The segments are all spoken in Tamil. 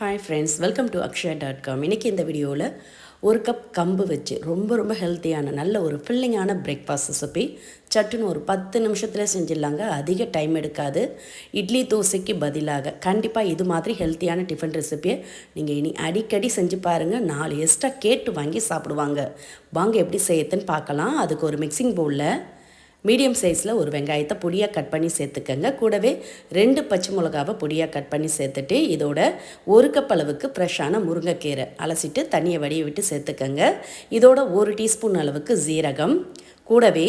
Hi friends welcome to Akshaya dot com இன்றைக்கி இந்த வீடியோவில் ஒரு கப் கம்பு வச்சு ரொம்ப ரொம்ப ஹெல்த்தியான நல்ல ஒரு ஃபில்லிங்கான பிரேக்ஃபாஸ்ட் ரெசிபி சட்டுன்னு ஒரு பத்து நிமிஷத்தில் செஞ்சிடலாங்க. அதிக டைம் எடுக்காது. இட்லி தோசைக்கு பதிலாக கண்டிப்பாக இது மாதிரி ஹெல்த்தியான டிஃபன் ரெசிபியை நீங்கள் இனி அடிக்கடி செஞ்சு பாருங்கள் நாலு எக்ஸ்ட்ரா கேட்டு வாங்கி சாப்பிடுவாங்க. வாங்க எப்படி செய்யறதுன்னு பார்க்கலாம். அதுக்கு ஒரு மிக்சிங் பவுலில் மீடியம் சைஸில் ஒரு வெங்காயத்தை பொடியாக கட் பண்ணி சேர்த்துக்கங்க. கூடவே ரெண்டு பச்சை மிளகாவை பொடியாக கட் பண்ணி சேர்த்துட்டு இதோட ஒரு கப் அளவுக்கு ஃப்ரெஷ்ஷான முருங்கைக்கீரை அலசிட்டு தண்ணியை வடிய விட்டு சேர்த்துக்கங்க. இதோட ஒரு டீஸ்பூன் அளவுக்கு ஜீரகம் கூடவே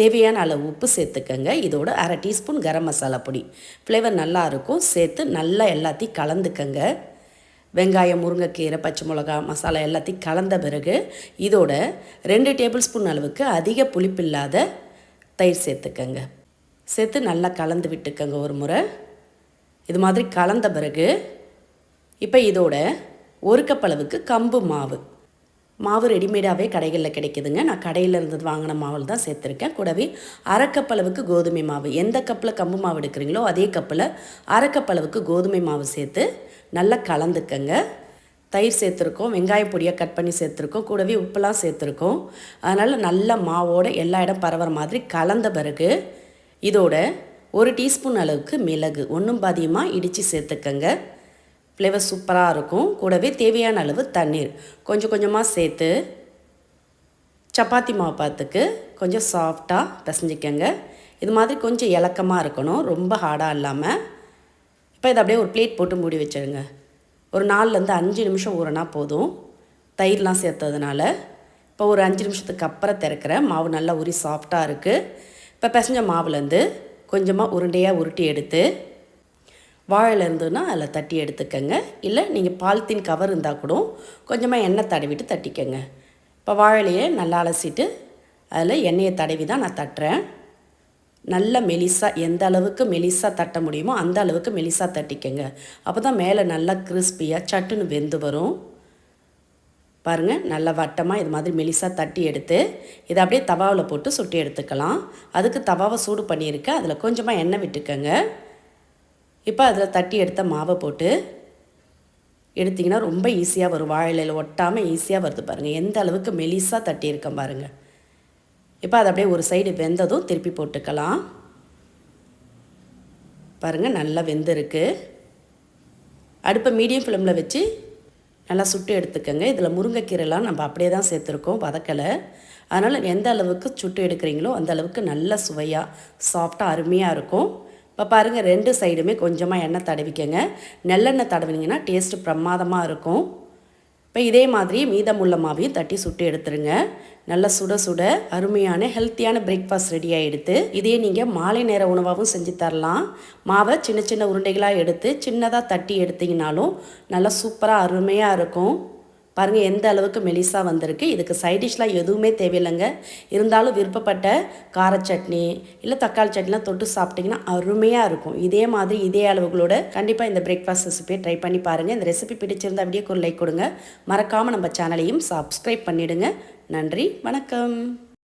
தேவையான அளவு உப்பு சேர்த்துக்கங்க. இதோட அரை டீஸ்பூன் கரம் மசாலா பொடி. ஃப்ளேவர் நல்லா இருக்கும். சேர்த்து நல்லா எல்லாத்தையும் கலந்துக்கங்க. வெங்காயம் முருங்கைக்கீரை பச்சை மிளகா மசாலா எல்லாத்தையும் கலந்த பிறகு இதோட ரெண்டு டேபிள் ஸ்பூன் அளவுக்கு அதிக புளிப்பில்லாத தயிர் சேர்த்துக்கங்க. சேர்த்து நல்லா கலந்து விட்டுக்கங்க ஒரு முறை. இது மாதிரி கலந்த பிறகு இப்போ இதோட ஒரு கப் அளவுக்கு கம்பு மாவு. மாவு ரெடிமேடாகவே கடைகளில் கிடைக்குதுங்க. நான் கடையில் இருந்து வாங்கின மாவில் தான் சேர்த்துருக்கேன். கூடவே அரைக்கப் அளவுக்கு கோதுமை மாவு. எந்த கப்பில் கம்பு மாவு எடுக்கிறீங்களோ அதே கப்பில் அரைக்கப் அளவுக்கு கோதுமை மாவு சேர்த்து நல்லா கலந்துக்கங்க. தயிர் சேர்த்துருக்கோம் வெங்காயம் பொடியாக கட் பண்ணி சேர்த்துருக்கோம் கூடவே உப்பெல்லாம் சேர்த்துருக்கோம். அதனால் நல்ல மாவோட எல்லா இடம் பரவுற மாதிரி கலந்த பிறகு இதோட ஒரு டீஸ்பூன் அளவுக்கு மிளகு ஒன்றும் பாதியமாக இடித்து சேர்த்துக்கங்க. ஃப்ளேவர் சூப்பராக இருக்கும். கூடவே தேவையான அளவு தண்ணீர். கொஞ்சம் கொஞ்சமாக சேர்த்து சப்பாத்தி மாவு பார்த்துக்கு கொஞ்சம் சாஃப்டாக பிசைஞ்சிக்கங்க. இது மாதிரி கொஞ்சம் இலக்கமாக இருக்கணும். ரொம்ப ஹார்டாக இல்லாமல் இப்போ இதை அப்படியே ஒரு பிளேட் போட்டு மூடி வச்சுருங்க. ஒரு நாலுலேருந்து அஞ்சு நிமிஷம் ஊறினா போதும். தயிர்லாம் சேர்த்ததுனால. இப்போ ஒரு அஞ்சு நிமிஷத்துக்கு அப்புறம் திறக்கிற. மாவு நல்லா உரி சாஃப்டாக இருக்குது இப்போ பிசைஞ்ச மாவுலேருந்து கொஞ்சமாக உருண்டையாக உருட்டி எடுத்து வாழையில் இருந்ததுன்னா அதில் தட்டி எடுத்துக்கங்க. இல்லை நீங்கள் பாலித்தீன் கவர் இருந்தால் கூட கொஞ்சமாக எண்ணெய் தடவிட்டு தட்டிக்கோங்க. இப்போ வாழையிலையே நல்லா அலசிட்டு அதில் எண்ணெயை தடவி தான் நான் தட்டுறேன். நல்ல மெலிசாக எந்த அளவுக்கு மெலிசாக தட்ட முடியுமோ அந்த அளவுக்கு மெலிசாக தட்டிக்கங்க. அப்போ தான் மேலே நல்லா கிறிஸ்பியாக சட்டுன்னு வெந்து வரும். பாருங்கள் நல்லா வட்டமாக இது மாதிரி மெலிசாக தட்டி எடுத்து இதை அப்படியே தவாவில் போட்டு சுட்டி எடுத்துக்கலாம். அதுக்கு தவாவை சூடு பண்ணியிருக்கேன் அதில் கொஞ்சமாக எண்ணெய் விட்டுக்கங்க. இப்போ அதில் தட்டி எடுத்த மாவை போட்டு எடுத்திங்கன்னா ரொம்ப ஈஸியாக வரும். வாழையில் ஒட்டாமல் ஈஸியாக வருது பாருங்கள் எந்த அளவுக்கு மெலிசாக தட்டியிருக்கேன் பாருங்கள் இப்போ அதை அப்படியே ஒரு சைடு வெந்ததும் திருப்பி போட்டுக்கலாம். பாருங்கள் நல்லா வெந்திருக்கு. அடுப்பை மீடியம் ஃப்ளேமில் வச்சு நல்லா சுட்டு எடுத்துக்கோங்க. இதில் முருங்கைக்கீரைலாம் நம்ம அப்படியே தான் சேர்த்துருக்கோம் வதக்கலை. அதனால் எந்த அளவுக்கு சுட்டு எடுக்கிறீங்களோ அந்த அளவுக்கு நல்ல சுவையாக சாஃப்டாக அருமையாக இருக்கும். இப்போ பாருங்கள் ரெண்டு சைடுமே கொஞ்சமாக எண்ணெய் தடவிக்கங்க. நெல்லெண்ணெய் தடவினீங்கன்னா டேஸ்ட்டு பிரமாதமாக இருக்கும். இப்போ இதே மாதிரி மீதமுள்ள மாவையும் தட்டி சுட்டு எடுத்துருங்க. நல்லா சுட சுட அருமையான ஹெல்த்தியான பிரேக்ஃபாஸ்ட் ரெடி ஆகிடுது இதே நீங்கள் மாலை நேர உணவாகவும் செஞ்சு தரலாம். மாவை சின்ன சின்ன உருண்டைகளாக எடுத்து சின்னதாக தட்டி எடுத்திங்கனாலும் நல்லா சூப்பராக அருமையாக இருக்கும். பாருங்கள் எந்த அளவுக்கு மெலிசாக வந்திருக்கு. இதுக்கு சைடிஷ்லாம் எதுவுமே தேவையில்லைங்க. இருந்தாலும் விருப்பப்பட்ட கார சட்னி இல்லை தக்காளி சட்னிலாம் தொட்டு சாப்பிட்டிங்கன்னா அருமையாக இருக்கும். இதே மாதிரி இதே அளவுகளோட கண்டிப்பாக இந்த பிரேக்ஃபாஸ்ட் ரெசிபியை ட்ரை பண்ணி பாருங்கள் இந்த ரெசிபி பிடிச்சிருந்தா அப்படியே ஒரு லைக் கொடுங்க. மறக்காமல் நம்ம சேனலையும் சப்ஸ்கிரைப் பண்ணிவிடுங்க நன்றி வணக்கம்.